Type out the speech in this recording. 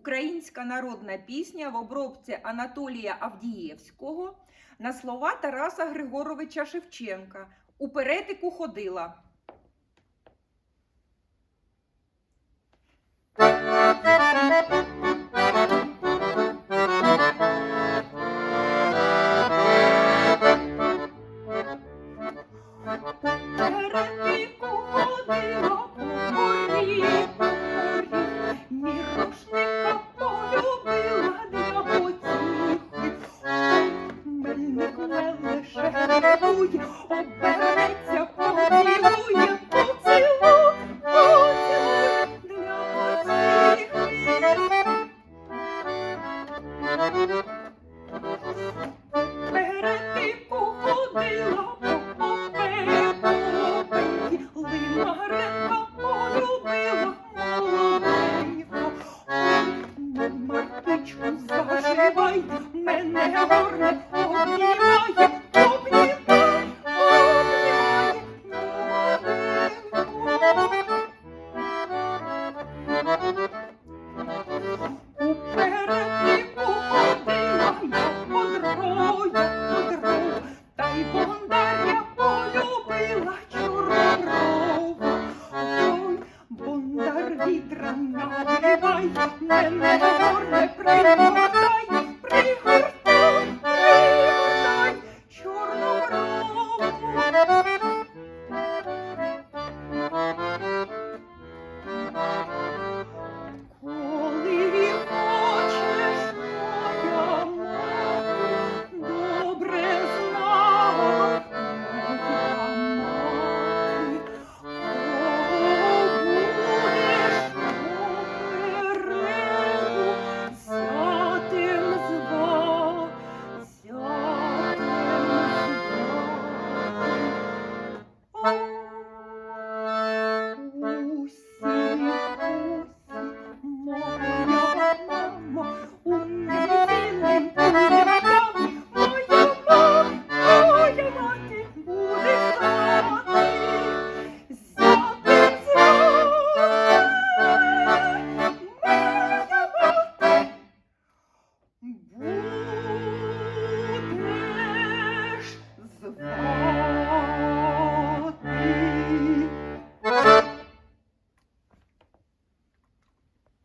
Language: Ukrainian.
Українська народна пісня в обробці Анатолія Авдієвського на слова Тараса Григоровича Шевченка. У перетику ходила. Грибує, обереться, поцілує, поцілуй, поцілуй для потіхи. Перетику ходила по опепі, лимаренка полюбила молоденько. Ой, Маркичку, заживай, мене горне di dranna di mai nelle corre prendo Bye.